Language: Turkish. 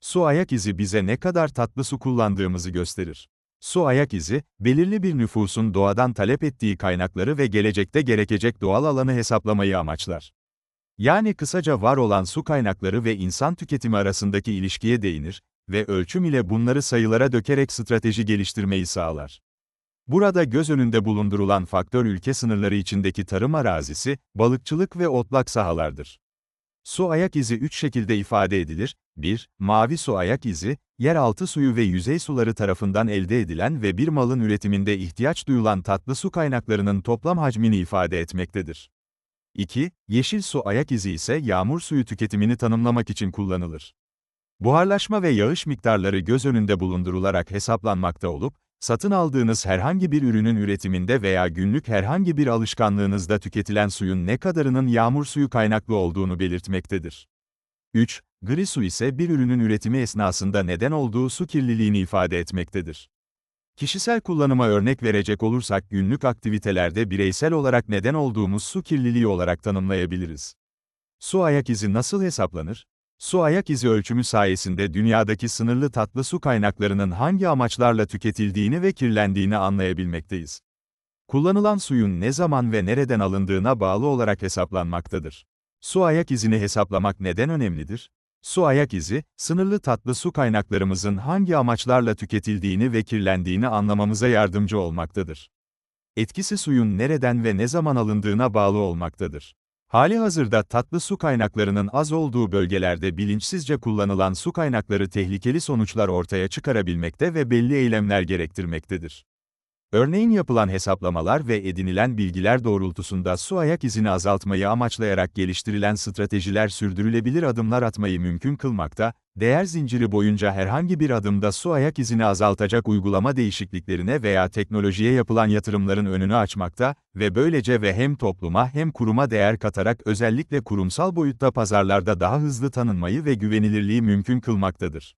Su ayak izi bize ne kadar tatlı su kullandığımızı gösterir. Su ayak izi, belirli bir nüfusun doğadan talep ettiği kaynakları ve gelecekte gerekecek doğal alanı hesaplamayı amaçlar. Yani kısaca var olan su kaynakları ve insan tüketimi arasındaki ilişkiye değinir ve ölçüm ile bunları sayılara dökerek strateji geliştirmeyi sağlar. Burada göz önünde bulundurulan faktör ülke sınırları içindeki tarım arazisi, balıkçılık ve otlak sahalardır. Su ayak izi üç şekilde ifade edilir. 1. Mavi su ayak izi, yeraltı suyu ve yüzey suları tarafından elde edilen ve bir malın üretiminde ihtiyaç duyulan tatlı su kaynaklarının toplam hacmini ifade etmektedir. 2. Yeşil su ayak izi ise yağmur suyu tüketimini tanımlamak için kullanılır. Buharlaşma ve yağış miktarları göz önünde bulundurularak hesaplanmakta olup, satın aldığınız herhangi bir ürünün üretiminde veya günlük herhangi bir alışkanlığınızda tüketilen suyun ne kadarının yağmur suyu kaynaklı olduğunu belirtmektedir. 3. Gri su ise bir ürünün üretimi esnasında neden olduğu su kirliliğini ifade etmektedir. Kişisel kullanıma örnek verecek olursak günlük aktivitelerde bireysel olarak neden olduğumuz su kirliliği olarak tanımlayabiliriz. Su ayak izi nasıl hesaplanır? Su ayak izi ölçümü sayesinde dünyadaki sınırlı tatlı su kaynaklarının hangi amaçlarla tüketildiğini ve kirlendiğini anlayabilmekteyiz. Kullanılan suyun ne zaman ve nereden alındığına bağlı olarak hesaplanmaktadır. Su ayak izini hesaplamak neden önemlidir? Su ayak izi, sınırlı tatlı su kaynaklarımızın hangi amaçlarla tüketildiğini ve kirlendiğini anlamamıza yardımcı olmaktadır. Etkisi suyun nereden ve ne zaman alındığına bağlı olmaktadır. Hali hazırda tatlı su kaynaklarının az olduğu bölgelerde bilinçsizce kullanılan su kaynakları tehlikeli sonuçlar ortaya çıkarabilmekte ve belli eylemler gerektirmektedir. Örneğin yapılan hesaplamalar ve edinilen bilgiler doğrultusunda su ayak izini azaltmayı amaçlayarak geliştirilen stratejiler sürdürülebilir adımlar atmayı mümkün kılmakta, değer zinciri boyunca herhangi bir adımda su ayak izini azaltacak uygulama değişikliklerine veya teknolojiye yapılan yatırımların önünü açmakta ve böylece ve hem topluma hem kuruma değer katarak özellikle kurumsal boyutta pazarlarda daha hızlı tanınmayı ve güvenilirliği mümkün kılmaktadır.